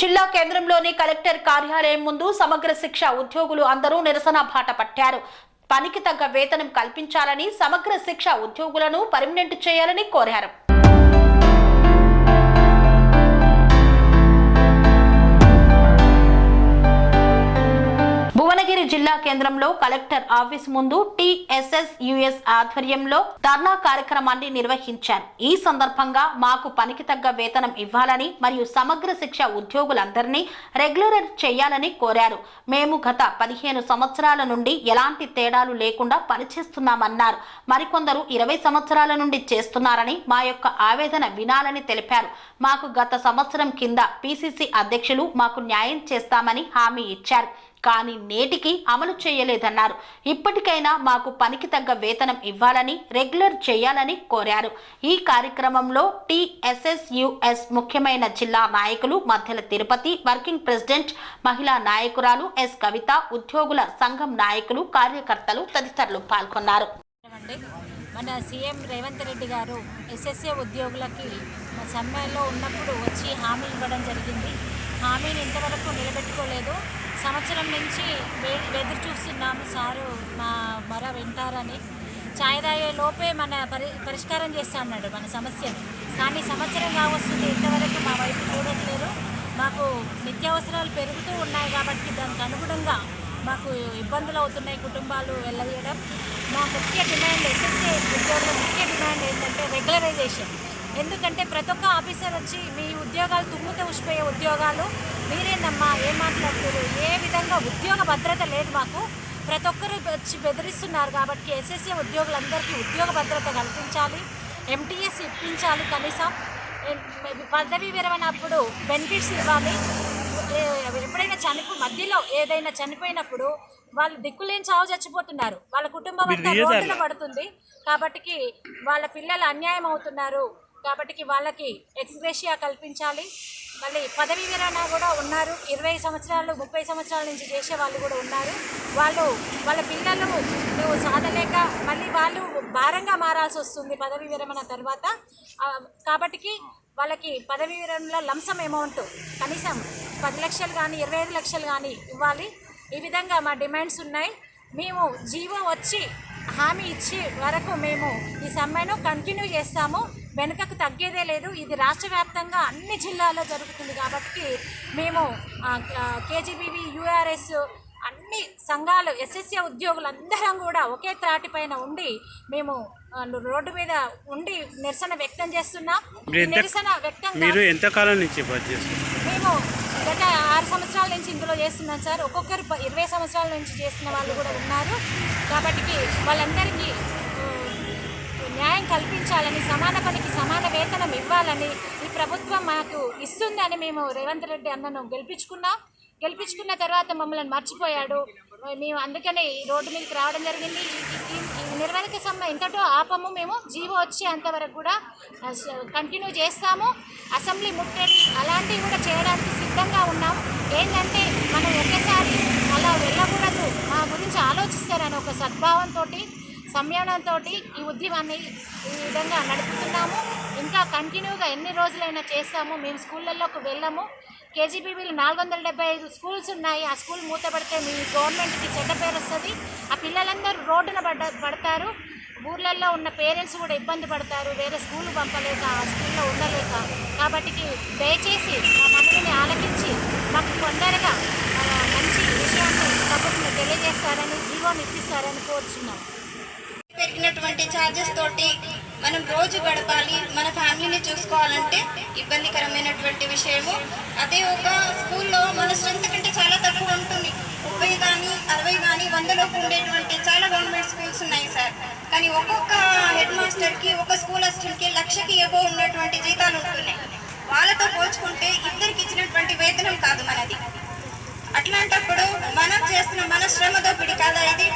జిల్లా కేంద్రంలోని కలెక్టర్ కార్యాలయం ముందు సమగ్ర శిక్ష ఉద్యోగులు అందరూ నిరసన బాట పట్టారు. పనికి తగ్గ వేతనం కల్పించాలని సమగ్ర శిక్ష ఉద్యోగులను పర్మనెంట్ చేయాలని కోరారు. నెల్లూరు జిల్లా కేంద్రంలో కలెక్టర్ ఆఫీస్ ముందు టిఎస్ఎస్ యుఎస్ ఆధ్వర్యంలో ధర్నా కార్యక్రమాన్ని నిర్వహించారు. ఈ సందర్భంగా మాకు పనికి తగ్గ వేతనం ఇవ్వాలని మరియు సమగ్ర శిక్ష ఉద్యోగులందరినీ రెగ్యులర్ చేయాలని కోరారు. మేము గత పదిహేను సంవత్సరాల నుండి ఎలాంటి తేడాలు లేకుండా పనిచేస్తున్నామన్నారు. మరికొందరు ఇరవై సంవత్సరాల నుండి చేస్తున్నారని మా యొక్క ఆవేదన వినాలని తెలిపారు. మాకు గత సంవత్సరం కింద పిసిసి అధ్యక్షులు మాకు న్యాయం చేస్తామని హామీ ఇచ్చారు. కానీ నేటికి అమలు చేయలేదన్నారు. ఇప్పటికైనా మాకు పనికి తగ్గ వేతనం ఇవ్వాలని రెగ్యులర్ చేయాలని కోరారు. ఈ కార్యక్రమంలో టిఎస్ఎస్యుఎస్ ముఖ్యమైన జిల్లా నాయకులు మధ్యల తిరుపతి వర్కింగ్ ప్రెసిడెంట్ మహిళా నాయకురాలు ఎస్. కవిత ఉద్యోగుల సంఘం నాయకులు కార్యకర్తలు తదితరులు పాల్గొన్నారు. మన సీఎం రేవంత్ రెడ్డి గారు ఎస్ఎస్ఏ ఉద్యోగులకి మా సమ్మెలో ఉన్నప్పుడు వచ్చి హామీ ఇవ్వడం జరిగింది. హామీని ఇంతవరకు నిలబెట్టుకోలేదు. సంవత్సరం నుంచి ఎదురు చూస్తున్నాము సారు మా మర వింటారని. ఛాయ్ తాగే లోపే మన పరి పరిష్కారం చేస్తా అన్నాడు మన సమస్యను కానీ సంవత్సరం కావస్తుంది ఇంతవరకు మా వైపు చూడట్లేదు. మాకు నిత్యావసరాలు పెరుగుతూ ఉన్నాయి కాబట్టి దానికి అనుగుణంగా మాకు ఇబ్బందులు అవుతున్నాయి కుటుంబాలు వెళ్ళదీయడం మా ముఖ్య డిమాండ్ ఎస్ఎస్ఏ ఉద్యోగుల ముఖ్య డిమాండ్ ఏంటంటే రెగ్యులరైజేషన్. ఎందుకంటే ప్రతి ఒక్క ఆఫీసర్ వచ్చి మీ ఉద్యోగాలు తుమ్ముతో ఉసిపోయే ఉద్యోగాలు మీరేనమ్మా ఏం మాట్లాడుతారు ఏ విధంగా ఉద్యోగ భద్రత లేదు మాకు. ప్రతి ఒక్కరు వచ్చి బెదిరిస్తున్నారు కాబట్టి ఎస్ఎస్ఏ ఉద్యోగులందరికీ ఉద్యోగ భద్రత కల్పించాలి ఎంటీఎస్ ఇప్పించాలి కనీసం. పదవి విరమణ అప్పుడు బెనిఫిట్స్ ఇవ్వాలి. ఎప్పుడైనా చనిపో మధ్యలో ఏదైనా చనిపోయినప్పుడు వాళ్ళు దిక్కులేని చావు చచ్చిపోతున్నారు. వాళ్ళ కుటుంబం అంతా రోడ్డున పడుతుంది. కాబట్టికి వాళ్ళ పిల్లలు అన్యాయం అవుతున్నారు. కాబట్టి వాళ్ళకి ఎక్స్గ్రేషియా కల్పించాలి. మళ్ళీ పదవీ విరమణ కూడా ఉన్నారు. ఇరవై సంవత్సరాలు ముప్పై సంవత్సరాల నుంచి చేసే వాళ్ళు కూడా ఉన్నారు. వాళ్ళు వాళ్ళ పిల్లలు నువ్వు సాధలేక మళ్ళీ వాళ్ళు భారంగా మారాల్సి వస్తుంది పదవీ విరమణ తర్వాత. కాబట్టికి వాళ్ళకి పదవీ విరమణలో లంసం అమౌంట్ కనీసం పది లక్షలు కానీ ఇరవై ఐదు లక్షలు కానీ ఇవ్వాలి. ఈ విధంగా మా డిమాండ్స్ ఉన్నాయి. మేము జీవో వచ్చి హామీ ఇచ్చి వరకు మేము ఈ సమ్మెను కంటిన్యూ చేస్తాము. వెనుకకు తగ్గేదే లేదు. ఇది రాష్ట్ర వ్యాప్తంగా అన్ని జిల్లాల్లో జరుగుతుంది కాబట్టి మేము కేజీబీవి యూఆర్ఎస్ అన్ని సంఘాలు ఎస్ఎస్ఏ ఉద్యోగులందరం కూడా ఒకే త్రాటిపైన ఉండి మేము రోడ్డు మీద ఉండి నిరసన వ్యక్తం చేస్తున్నాం. నిరసన వ్యక్తం మీరు ఎంతకాలం నుంచి మేము గత ఆరు సంవత్సరాల నుంచి ఇందులో చేస్తున్నాం సార్. ఒక్కొక్కరు ఇరవై సంవత్సరాల నుంచి చేస్తున్న వాళ్ళు కూడా ఉన్నారు. కాబట్టి వాళ్ళందరికీ న్యాయం కల్పించాలని సమాన పనికి సమాన వేతనం ఇవ్వాలని ఈ ప్రభుత్వం మాకు ఇస్తుందని మేము రేవంత్ రెడ్డి అన్నను గెలిపించుకున్నాం. గెలిపించుకున్న తర్వాత మమ్మల్ని మర్చిపోయాడు. మేము అందుకనే ఈ రోడ్డు మీదకి రావడం జరిగింది. నిర్వహణకి సమ్మె ఇంతటో ఆపము మేము. జీవో వచ్చేంతవరకు కూడా కంటిన్యూ చేస్తాము. అసెంబ్లీ ముట్టడి అలాంటివి కూడా చేయడానికి సిద్ధంగా ఉన్నాం ఏంటంటే మనం ఒకేసారి అలా వెళ్ళకూడదు. మా గురించి ఆలోచిస్తారని ఒక సద్భావంతో సంయమనంతో ఈ ఉద్యమాన్ని ఈ విధంగా నడుపుతున్నాము. ఇంకా కంటిన్యూగా ఎన్ని రోజులైనా చేస్తాము. మేము స్కూళ్ళల్లోకి వెళ్ళాము. కేజీబీబీలు నాలుగు వందల డెబ్బై ఐదు స్కూల్స్ ఉన్నాయి. ఆ స్కూల్ మూతపడితే మీ గవర్నమెంట్కి చెడ్డ పేరు వస్తుంది. ఆ పిల్లలందరూ రోడ్డున పడ్డ పడతారు. ఊర్లలో ఉన్న పేరెంట్స్ కూడా ఇబ్బంది పడతారు. వేరే స్కూల్ పంపలేక ఆ స్కూల్లో ఉండలేక. కాబట్టి దయచేసి మా మనవిని ఆలకించి మాకు తొందరగా మంచి విషయాన్ని ప్రభుత్వం తెలియజేస్తారని జీవోని ఇప్పిస్తారని కోరుచున్నాం. పెరిగినటువంటి ఛార్జెస్ తోటి మనం రోజు గడపాలి మన ఫ్యామిలీని చూసుకోవాలంటే ఇబ్బందికరమైనటువంటి విషయము. అదే ఒక స్కూల్లో మన స్ట్రెంత్ కంటే చాలా తక్కువ ఉంటుంది. ముప్పై కానీ అరవై కానీ వందలోపు ఉండేటువంటి చాలా గవర్నమెంట్ స్కూల్స్ ఉన్నాయి సార్. కానీ ఒక్కొక్క హెడ్ మాస్టర్కి ఒక స్కూల్ అసిస్టెంట్కి లక్షకి ఎబో ఉన్నటువంటి జీతాలు ఉంటున్నాయి. వాళ్ళతో పోల్చుకుంటే ఇద్దరికి ఇచ్చినటువంటి వేతనం కాదు మనది. అట్లాంటప్పుడు మనం చేస్తున్న మన శ్రమ దోపిడి కాదా ఇది?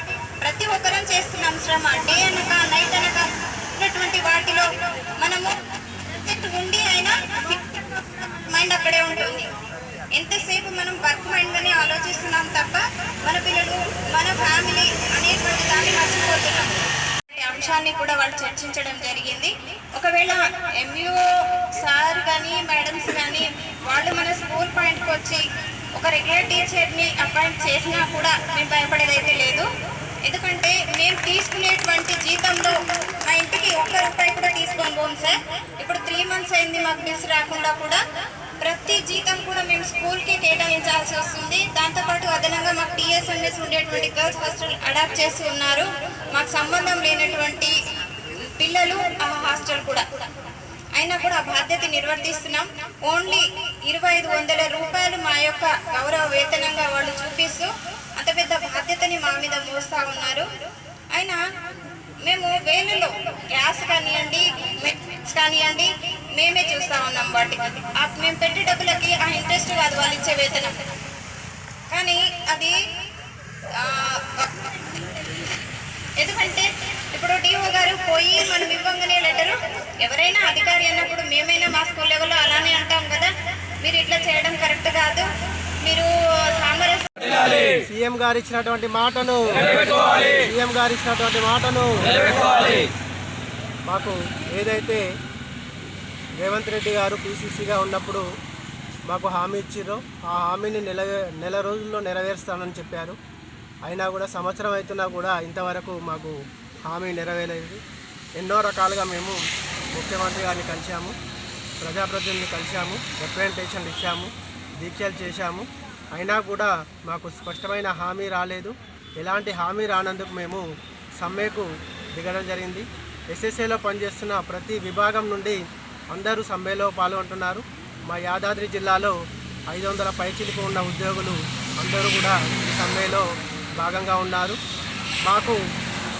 ప్రతి ఒక్కరం చేస్తున్నాం శ్రమ. డే అనక నైట్ అనక ఉన్నటువంటి వాటిలో మనము ఉండి అయినా మైండ్ అక్కడే ఉంటుంది. ఎంతసేపు మనం వర్క్ మైండ్ గానే ఆలోచిస్తున్నాం తప్ప మన పిల్లలు మన ఫ్యామిలీ అనేటువంటి దాన్ని మర్చిపోతున్నాం. అంశాన్ని కూడా వాళ్ళు చర్చించడం జరిగింది. ఒకవేళ ఎంఈఓ సార్ కానీ మేడమ్స్ కానీ వాళ్ళు మన స్కూల్ పాయింట్కి వచ్చి ఒక రెగ్యులర్ టీచర్ని అపాయింట్ చేసినా కూడా మేము భయపడేదైతే లేదు. ఎందుకంటే మేము తీసుకునేటువంటి జీతంలో మా ఇంటికి ఒక్క రూపాయి కూడా తీసుకొని పోం సార్. ఇప్పుడు త్రీ మంత్స్ అయింది మాకు బిల్స్ రాకుండా కూడా. ప్రతి జీతం కూడా మేము స్కూల్కి కేటాయించాల్సి వస్తుంది. దాంతోపాటు అదనంగా మాకు టీఎస్ఎంఎస్ ఉండేటువంటి గర్ల్స్ హాస్టల్ అడాప్ట్ చేసి ఉన్నారు. మాకు సంబంధం లేనటువంటి పిల్లలు ఆ హాస్టల్ కూడా. అయినా కూడా ఆ బాధ్యత నిర్వర్తిస్తున్నాం. ఓన్లీ ఇరవై ఐదు వందల రూపాయలు మా యొక్క గౌరవ వేతనంగా వాళ్ళు చూపిస్తూ అంత పెద్ద బాధ్యతని మా మీద మోస్తా ఉన్నారు. అయినా మేము వేలలో గ్యాస్ కానివ్వండి మెట్స్ కానివ్వండి మేమే చూస్తా ఉన్నాం వాటికి. మేము పెట్టే డబ్బులకి ఆ ఇంట్రెస్ట్ కాదు వాళ్ళు ఇచ్చే వేతనం. కానీ అది ఎందుకంటే ఇప్పుడు డిఓ గారు పోయి మనం ఇవ్వంగానే లెటరు ఎవరైనా అధికారి అన్నప్పుడు మేమైనా మా స్కూల్ లెవెల్లో అలానే అంటాం కదా మీరు ఇట్లా చేయడం కరెక్ట్ కాదు మీరు సామరస్య సీఎం గారు ఇచ్చినటువంటి మాటను సీఎం గారు ఇచ్చినటువంటి మాటను మాకు ఏదైతే రేవంత్ రెడ్డి గారు పీసీసీగా ఉన్నప్పుడు మాకు హామీ ఇచ్చిర్రో ఆ హామీని నెల నెల రోజుల్లో నెరవేరుస్తానని చెప్పారు. అయినా కూడా సంవత్సరం అవుతున్నా కూడా ఇంతవరకు మాకు హామీ నెరవేరలేదు. ఎన్నో రకాలుగా మేము ముఖ్యమంత్రి గారిని కలిశాము ప్రజాప్రతినిధిని కలిశాము రిప్రజెంటేషన్లు ఇచ్చాము దీక్షలు చేశాము. అయినా కూడా మాకు స్పష్టమైన హామీ రాలేదు. ఎలాంటి హామీ రానందుకు మేము సమ్మెకు దిగడం జరిగింది. ఎస్ఎస్ఏలో పనిచేస్తున్న ప్రతి విభాగం నుండి అందరూ సమ్మెలో పాల్గొంటున్నారు. మా యాదాద్రి జిల్లాలో ఐదు వందల పైచిలకు ఉన్న ఉద్యోగులు అందరూ కూడా ఈ సమ్మెలో భాగంగా ఉన్నారు. మాకు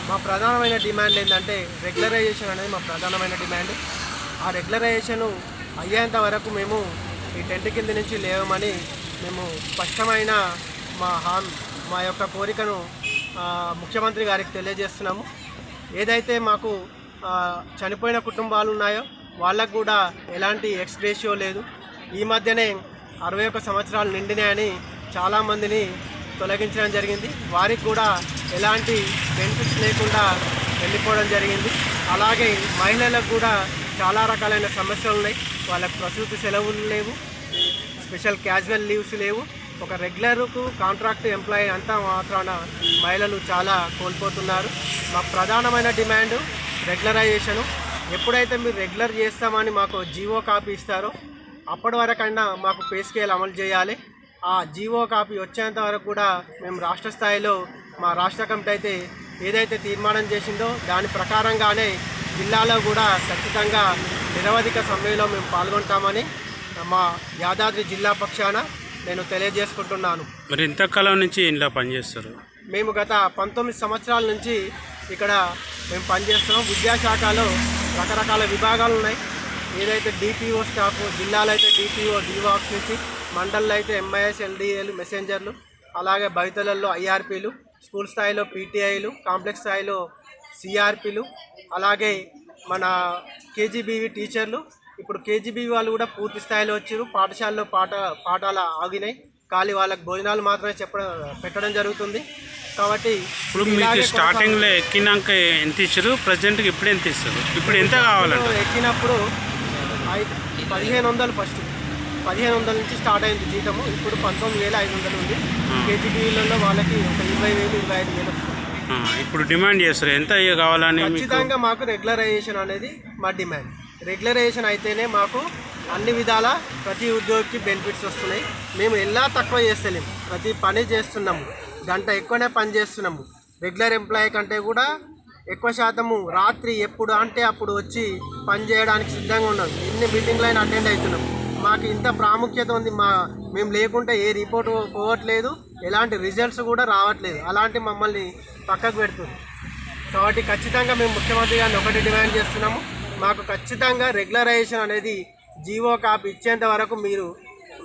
మా ప్రధానమైన డిమాండ్ ఏంటంటే రెగ్యులరైజేషన్ అనేది మా ప్రధానమైన డిమాండ్. ఆ రెగ్యులరైజేషన్ అయ్యేంత వరకు మేము ఈ టెంట్ కింద నుంచి లేవమని మేము స్పష్టమైన మా హాన్ మా యొక్క కోరికను ముఖ్యమంత్రి గారికి తెలియజేస్తున్నాము. ఏదైతే మాకు చనిపోయిన కుటుంబాలు ఉన్నాయో వాళ్ళకు కూడా ఎలాంటి ఎక్స్గ్రేషియో లేదు. ఈ మధ్యనే అరవై ఒక్క సంవత్సరాలు నిండినాయని చాలామందిని తొలగించడం జరిగింది. వారికి కూడా ఎలాంటి బెనిఫిట్స్ లేకుండా వెళ్ళిపోవడం జరిగింది. అలాగే మహిళలకు కూడా చాలా రకాలైన సమస్యలు ఉన్నాయి. వాళ్ళకు ప్రసూతి సెలవులు లేవు. స్పెషల్ క్యాజువల్ లీవ్స్ లేవు. ఒక రెగ్యులర్కు కాంట్రాక్ట్ ఎంప్లాయీ అంతా మాత్రాన మహిళలు చాలా కోల్పోతున్నారు. మా ప్రధానమైన డిమాండ్ రెగ్యులరైజేషను. ఎప్పుడైతే మీరు రెగ్యులర్ చేస్తామని మాకు జీవో కాపీ ఇస్తారో అప్పటి వరకైనా మాకు పే స్కేల్ అమలు చేయాలి. ఆ జీవో కాపీ వచ్చేంత వరకు కూడా మేము రాష్ట్ర స్థాయిలో మా రాష్ట్ర కమిటీ అయితే ఏదైతే తీర్మానం చేసిందో దాని ప్రకారంగానే జిల్లాలో కూడా ఖచ్చితంగా నిరవధిక సమ్మెలో మేము పాల్గొంటామని మా యాదాద్రి జిల్లా పక్షాన నేను తెలియజేసుకుంటున్నాను. మరి ఇంతకాలం నుంచి ఇంట్లో పనిచేస్తారు? మేము గత పంతొమ్మిది సంవత్సరాల నుంచి ఇక్కడ మేము పనిచేస్తున్నాం. విద్యాశాఖలో రకరకాల విభాగాలు ఉన్నాయి. ఏదైతే డిపిఓ స్టాఫ్ జిల్లాలో అయితే డిపిఓ డివాక్స్ నుంచి మండల్లో అయితే ఎంఐఎస్ ఎల్డిఏలు మెసెంజర్లు అలాగే బయటలలో ఐఆర్పీలు స్కూల్ స్థాయిలో పీటీఐలు కాంప్లెక్స్ స్థాయిలో సిఆర్పీలు అలాగే మన కేజీబీవి టీచర్లు ఇప్పుడు కేజీబీవి వాళ్ళు కూడా పూర్తి స్థాయిలో వచ్చారు. పాఠశాలలో పాఠ పాఠాలు ఆగినాయి. ఖాళీ వాళ్ళకి భోజనాలు మాత్రమే చెప్పడం పెట్టడం జరుగుతుంది. కాబట్టి ఇప్పుడు మీకు స్టార్టింగ్లో ఎక్కినాక ఎంత ఇచ్చారు? ప్రజెంట్కి ఇప్పుడు ఎంత ఇస్తారు? ఇప్పుడు ఎంత కొనసాగుతూ ఎక్కినప్పుడు పదిహేను వందలు ఫస్ట్. పదిహేను వందల నుంచి స్టార్ట్ అయింది జీతము. ఇప్పుడు పంతొమ్మిది వేల ఐదు వందలు ఉంది. కేజీబీలలో వాళ్ళకి ఒక ఇరవై వేలు ఇరవై ఐదు వేలు ఇప్పుడు డిమాండ్ చేస్తారు. ఎంత కావాలని ఖచ్చితంగా మాకు రెగ్యులరైజేషన్ అనేది మా డిమాండ్. రెగ్యులరైజేషన్ అయితేనే మాకు అన్ని విధాల ప్రతి ఉద్యోగికి బెనిఫిట్స్ వస్తున్నాయి. మేము ఎలా తక్కువ చేస్తలేము ప్రతి పని చేస్తున్నాము. గంట ఎక్కువనే పని చేస్తున్నాము. రెగ్యులర్ ఎంప్లాయీ కంటే కూడా ఎక్కువ శాతము రాత్రి ఎప్పుడు అంటే అప్పుడు వచ్చి పని చేయడానికి సిద్ధంగా ఉన్నాం. ఎన్ని మీటింగ్లైనా అటెండ్ అవుతున్నాం. మాకు ఇంత ప్రాముఖ్యత ఉంది. మా మేము లేకుంటే ఏ రిపోర్ట్ పోవట్లేదు. ఎలాంటి రిజల్ట్స్ కూడా రావట్లేదు. అలాంటి మమ్మల్ని పక్కకు పెడుతుంది. కాబట్టి ఖచ్చితంగా మేము ముఖ్యమంత్రి గారిని ఒకటి డిమాండ్ చేస్తున్నాము. మాకు ఖచ్చితంగా రెగ్యులరైజేషన్ అనేది జీవో కాప్ ఇచ్చేంత వరకు మీరు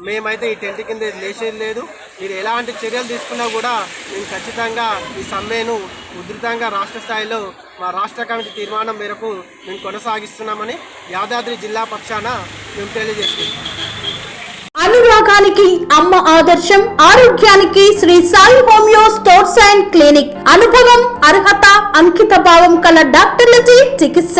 మేమైతే ఈ టెంట్ కింద లేచేది లేదు. మీరు ఎలాంటి చర్యలు తీసుకున్నా కూడా మేము ఖచ్చితంగా ఈ సమ్మెను ఉధృతంగా రాష్ట్ర స్థాయిలో మా రాష్ట్ర కమిటీ తీర్మానం మేరకు మేము కొనసాగిస్తున్నామని యాదాద్రి జిల్లా పక్షాన మేము తెలియజేస్తున్నాం. అనురాగానికి అమ్మ ఆదర్శం ఆరోగ్యానికి Shri Sai homeo stores and clinic. అనుభవం అర్హత అంకిత భావం కల డాక్టర్లచే చికిత్స.